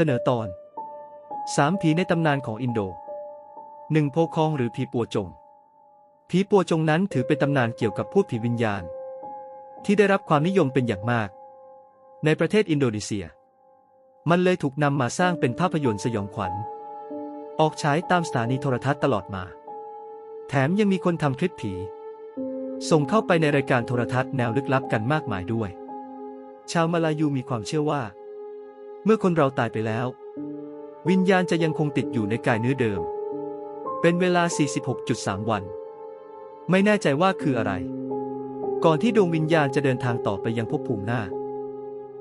เสนอตอนสามผีในตำนานของอินโดหนึ่งโพคองหรือผีปัวจง ผีปัวจงนั้นถือเป็นตำนานเกี่ยวกับพูดผีวิญญาณ ที่ได้รับความนิยมเป็นอย่างมาก ในประเทศอินโดนีเซีย มันเลยถูกนำมาสร้างเป็นภาพยนตร์สยองขวัญ ออกฉายตามสถานีโทรทัศน์ตลอดมา แถมยังมีคนทำคลิปผี ส่งเข้าไปในรายการโทรทัศน์แนวลึกลับกันมากมายด้วย ชาวมาลายูมีความเชื่อว่า เมื่อคนเราตายไปแล้ว วิญญาณจะยังคงติดอยู่ในกายเนื้อเดิม เป็นเวลา 46.3 วัน ไม่แน่ใจว่าคืออะไร ก่อนที่ดวงวิญญาณจะเดินทางต่อไปยังภพภูมิหน้า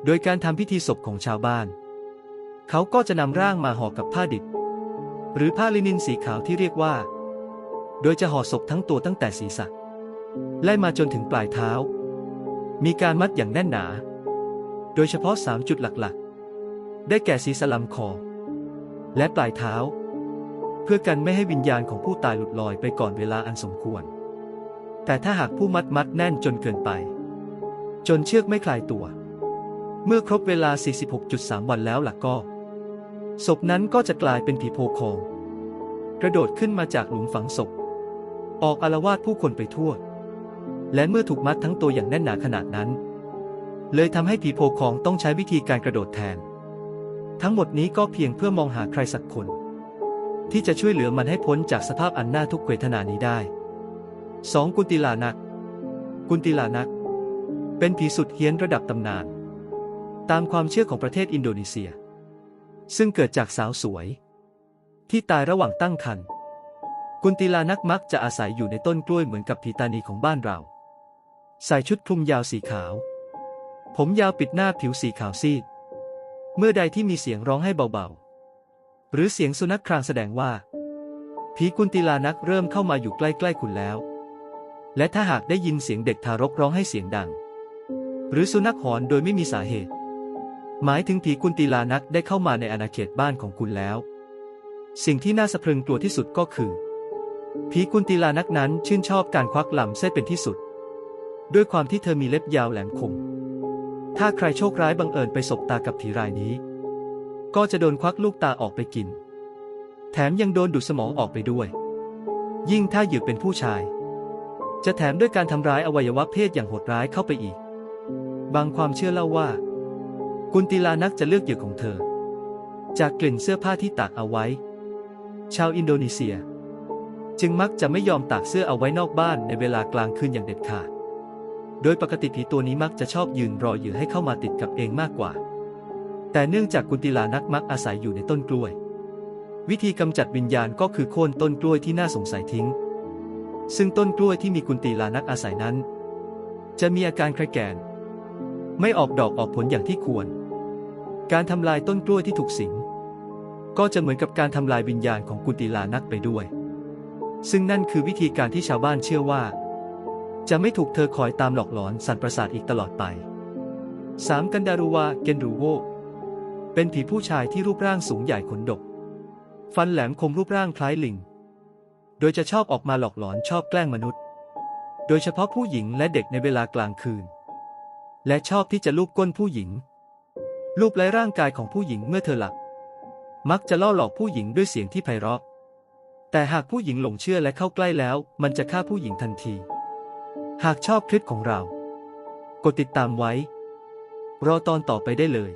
โดยการทำพิธีศพของชาวบ้าน เขาก็จะนำร่างมาห่อกับผ้าดิบ หรือผ้าลินินสีขาวที่เรียกว่า โดยจะห่อศพทั้งตัวตั้งแต่ศีรษะไล่มาจนถึงปลายเท้า มีการมัดอย่างแน่นหนา โดยเฉพาะ 3 จุดหลักๆ ได้แก่ศีรษะลำคอ และปลายเท้า เพื่อกันไม่ให้วิญญาณของผู้ตายหลุดลอยไปก่อนเวลาอันสมควร แต่ถ้าหากผู้มัดมัดแน่นจนเกินไป จนเชือกไม่คลายตัว เมื่อครบเวลา 46.3 วันแล้วล่ะก็ ศพนั้นก็จะกลายเป็นผีโพคองกระโดดขึ้นมาจากหลุมฝังศพ ออกอารวาสผู้คนไปทั่ว และเมื่อถูกมัดทั้งตัวอย่างแน่นหนาขนาดนั้น เลยทำให้ผีโพคองต้องใช้วิธีการกระโดดแทน ทั้งหมดนี้ก็เพียงเพื่อมองหาใครสักคน ที่จะช่วยเหลือมันให้พ้นจากสภาพอันน่าทุกข์เวทนานี้ได้ 2. กุนติลานัก กุนติลานัก เป็นผีสุดเฮี้ยนระดับตำนาน ตามความเชื่อของประเทศอินโดนีเซีย ซึ่งเกิดจากสาวสวย ที่ตายระหว่างตั้งครรภ์กุนติลานักมักจะอาศัยอยู่ในต้นกล้วยเหมือนกับผีตานีของบ้านเรา ใส่ชุดคลุมยาวสีขาว ผมยาวปิดหน้าผิวสีขาวซีด เมื่อใดที่มีเสียงร้องให้เบาๆ หรือเสียงสุนัขครางแสดงว่า ผีกุนติลานักเริ่มเข้ามาอยู่ใกล้ๆคุณแล้ว และถ้าหากได้ยินเสียงเด็กทารกร้องให้เสียงดัง หรือสุนัขหอนโดยไม่มีสาเหตุ หมายถึงผีกุนติลานักได้เข้ามาในอาณาเขตบ้านของคุณแล้ว สิ่งที่น่าสะพรึงกลัวที่สุดก็คือผีกุนติลานักนั้นชื่นชอบการควักลำเส้นเป็นที่สุด ด้วยความที่เธอมีเล็บยาวแหลมคม ถ้าใครโชคร้ายบังเอิญไปสบตากับผีรายนี้ ก็จะโดนควักลูกตาออกไปกิน แถมยังโดนดูดสมองออกไปด้วย ยิ่งถ้าเหยื่อเป็นผู้ชาย จะแถมด้วยการทำร้ายอวัยวะเพศอย่างโหดร้ายเข้าไปอีก บางความเชื่อเล่าว่า กุนติลานักจะเลือกเหยื่อของเธอ จากกลิ่นเสื้อผ้าที่ตากเอาไว้ ชาวอินโดนีเซีย จึงมักจะไม่ยอมตากเสื้อเอาไว้นอกบ้านในเวลากลางคืนอย่างเด็ดขาด โดยปกติผีตัวนี้มักจะชอบยืนรอเหยื่อให้เข้ามาติดกับเองมากกว่า แต่เนื่องจากกุนติลานักมักอาศัยอยู่ในต้นกล้วย วิธีกำจัดวิญญาณก็คือโค่นต้นกล้วยที่น่าสงสัยทิ้ง ซึ่งต้นกล้วยที่มีกุนติลานักอาศัยนั้น จะมีอาการคล้แกน ไม่ออกดอกออกผลอย่างที่ควร การทำลายต้นกล้วยที่ถูกสิง ก็จะเหมือนกับการทำลายวิญญาณของกุนติลานักไปด้วย ซึ่งนั่นคือวิธีการที่ชาวบ้านเชื่อว่า จะไม่ถูกเธอคอยตามหลอกหลอนสันประสาทอีกตลอดไป 3. กันดารุวาเกนรูโว เป็นผีผู้ชายที่รูปร่างสูงใหญ่ขนดก ฟันแหลมคมรูปร่างคล้ายลิง โดยจะชอบออกมาหลอกหลอนชอบแกล้งมนุษย์ โดยเฉพาะผู้หญิงและเด็กในเวลากลางคืน และชอบที่จะลูบก้นผู้หญิง ลูบไล้ร่างกายของผู้หญิงเมื่อเธอหลับ มักจะล่อหลอกผู้หญิงด้วยเสียงที่ไพเราะ แต่หากผู้หญิงหลงเชื่อและเข้าใกล้แล้ว มันจะฆ่าผู้หญิงทันที หากชอบคลิปของเรา กดติดตามไว้ รอตอนต่อไปได้เลย